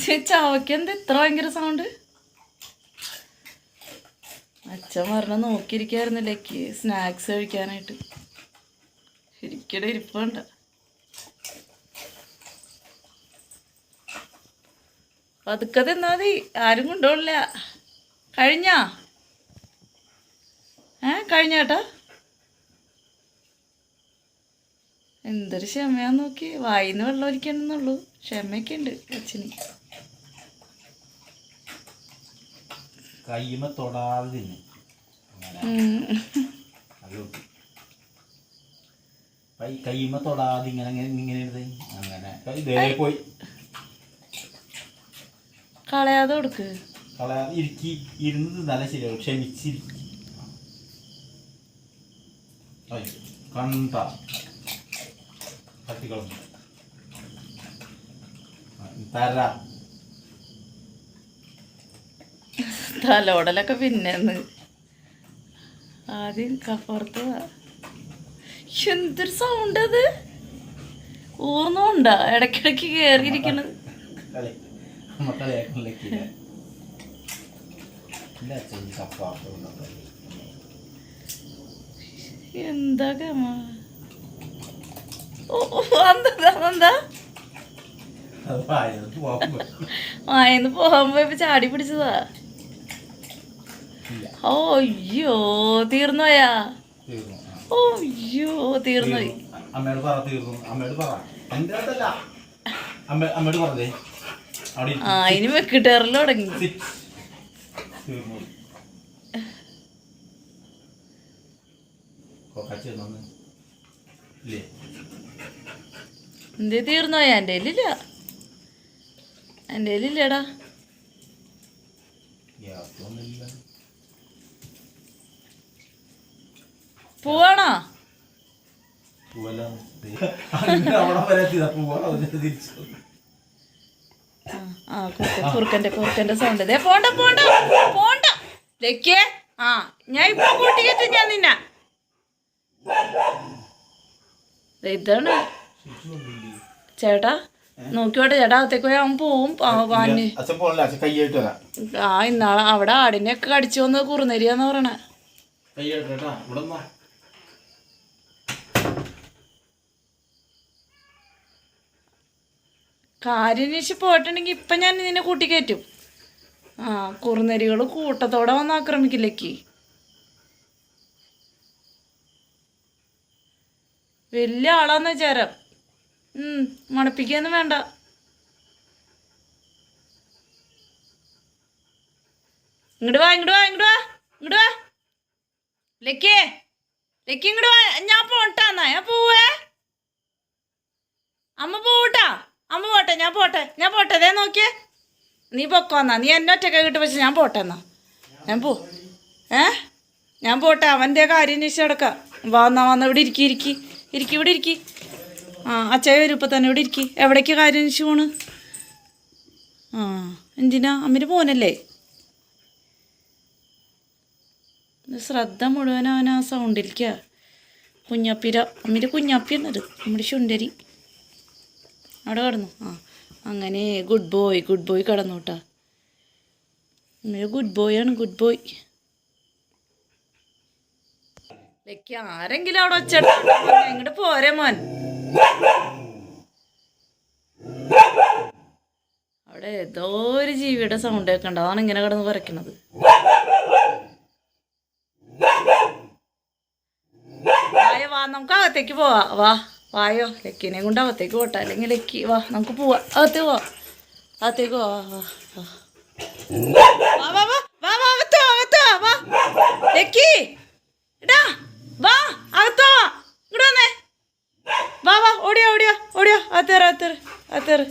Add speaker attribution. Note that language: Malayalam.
Speaker 1: ചാവയ്ക്ക് എന്താ ഇത്ര ഭയങ്കര സൗണ്ട് അച്ഛൻ പറഞ്ഞ നോക്കിയിരിക്കായിരുന്നില്ലേക്ക് സ്നാക്സ് കഴിക്കാനായിട്ട്. ശരിക്കും ഇരിപ്പുണ്ട. പതുക്കെ തിന്നാ മതി. ആരും കൊണ്ടുപോകില്ല കഴിഞ്ഞാ? ഏ കഴിഞ്ഞ കേട്ടാ എന്തൊരു ക്ഷമയാന്ന് നോക്കി. വായിന്ന് വെള്ളം ഒലിക്കണമെന്നുള്ളൂ ക്ഷമയൊക്കെ ഉണ്ട് അച്ഛന്.
Speaker 2: കയ്യുമ തൊടാതെ തിന്നു. കയ്യുമ തൊടാതെ ഇങ്ങനെ ഇങ്ങനെ അങ്ങനെ. ഇതേ പോയി.
Speaker 1: കളയാതെ കൊടുക്ക്.
Speaker 2: കളയാതെ ഇരിക്കി ഇരുന്നത് നല്ല ശരിയാവും. ക്ഷമിച്ചിരിക്കും. കണ്ട. തട്ടിക്കളഞ്ഞു. തരാ.
Speaker 1: തലോടലൊക്കെ പിന്നെ ആദ്യം കപ്പുറത്ത് എന്തൊരു സൗണ്ട് അത്?
Speaker 2: ഓർമ്മണ്ടാ ഇടക്കിടക്ക് കേറിയിരിക്കണത്.
Speaker 1: എന്താ വായന്ന് പോകുമ്പോ ഇപ്പൊ ചാടി പിടിച്ചതാ. ഓ അയ്യോ തീർന്നു പോയാ
Speaker 2: തീർന്നു.
Speaker 1: ഓ അയ്യോ തീർന്നു. പോയി
Speaker 2: അമ്മയോട് പറ തീർന്നു. അമ്മയോട് പറ. എന്റെ അടുത്തല്ല. അമ്മ അമ്മയോട് പറഞ്ഞേ. അവിടെ
Speaker 1: ആ ഇനി വെക്കിട്ടേറൽ തുടങ്ങി.
Speaker 2: തീർന്നു. ഇല്ലേ?
Speaker 1: എന്തേ തീർന്നോയാ? എന്റെ കയ്യിലില്ല. എന്റെ കയ്യിലില്ലടാ. പോവാണോ? ആ സൗണ്ട് ആ ഞാൻ ഇപ്പൊ ഞാൻ ചേട്ടാ നോക്കിയോട്ടെ ചേട്ടാ അകത്തേക്ക് അവൻ പോവും. ആ ഇന്നാളെ അവിടെ ആടിനെ ഒക്കെ കടിച്ചു വന്ന് കുറുനരിയാന്ന് പറയണേ.
Speaker 2: കൈയായിട്ട് കേട്ടാ ഇവിടെ നിന്നോ.
Speaker 1: കാര്യം അന്വേഷിച്ച് പോയിട്ടുണ്ടെങ്കിൽ ഇപ്പം ഞാൻ നിന്നെ കൂട്ടിക്കയറ്റും ആ കുറുനരികൾ കൂട്ടത്തോടെ വന്ന് ആക്രമിക്കില്ലേക്ക് വലിയ ആളാന്ന് വിചാരം. മണപ്പിക്കൊന്നും വേണ്ട. ഇങ്ങോട്ട് വാ ഇങ്ങോട്ട് വാ ഇങ്ങോട്ട് വാ ഇങ്ങോട്ട് വാ. ലക്കേ ലക്കി ഇങ്ങോട്ട് വാ. ഞാൻ പോട്ടാന്നാ ഞാൻ പോവേ. അമ്മ പോവട്ടാ. അമ്മ പോട്ടെ ഞാൻ പോട്ടെ ഞാൻ പോട്ടെ ദേ നോക്കിയേ. നീ പൊക്കോന്നാ നീ എന്നെ ഒറ്റക്കെ കിട്ടും പക്ഷെ ഞാൻ പോട്ടെ എന്നാ? ഞാൻ പോ. ഏ? ഞാൻ പോട്ടെ അവന്റെ കാര്യം അന്വേഷിച്ച് കിടക്കാം വാ എന്നാ വന്ന ഇവിടെ ഇരിക്കി ഇരിക്കി ഇരിക്കി ഇവിടെ ഇരിക്കി. ആ അച്ഛൻ വരും ഇപ്പം തന്നെ ഇവിടെ ഇരിക്കി. എവിടേക്ക് കാര്യം അന്വേഷിച്ച് പോണ്? ആ എന്തിനാ? അമ്മിന് പോനല്ലേ ശ്രദ്ധ മുഴുവൻ അവൻ ആ സൗണ്ടിരിക്കുക കുഞ്ഞപ്പിര അമ്മിന്റെ കുഞ്ഞപ്പിയാണത് നമ്മുടെ ശുണ്ടരി. അവിടെ കിടന്നു. ആ അങ്ങനെ ഗുഡ് ബോയ് ഗുഡ് ബോയ് കിടന്നു കേട്ടാ ഗുഡ് ബോയ് ആണ് ഗുഡ് ബോയ് ലക്കി ആരെങ്കിലും അവിടെ ഒച്ചട ഇങ്ങോട്ട് പോരെ മോൻ. അവിടെ ഏതോ ഒരു ജീവിയുടെ സൗണ്ട് കേൾക്കണ്ട അതാണ് ഇങ്ങനെ കിടന്ന് കുറയ്ക്കണത് വാ നമുക്ക് അകത്തേക്ക് പോവാ. വാ. വായോ ലക്കിനെ കൊണ്ട് അകത്തേക്ക് പോട്ടെ. അല്ലെങ്കിൽ ലക്കി വാ നമുക്ക് പോവാ. അകത്തേക്ക് പോവാ അകത്തേക്ക് വാ വാ വാ. വാ വാ വാ ഇടാ വാ ഇങ്ങോട്ട് വന്നേ. വാ വാ ഓടിയോ ഓടിയോ ഓടിയോ. അകത്തേറ് അകത്തേറ് അകത്തേറ്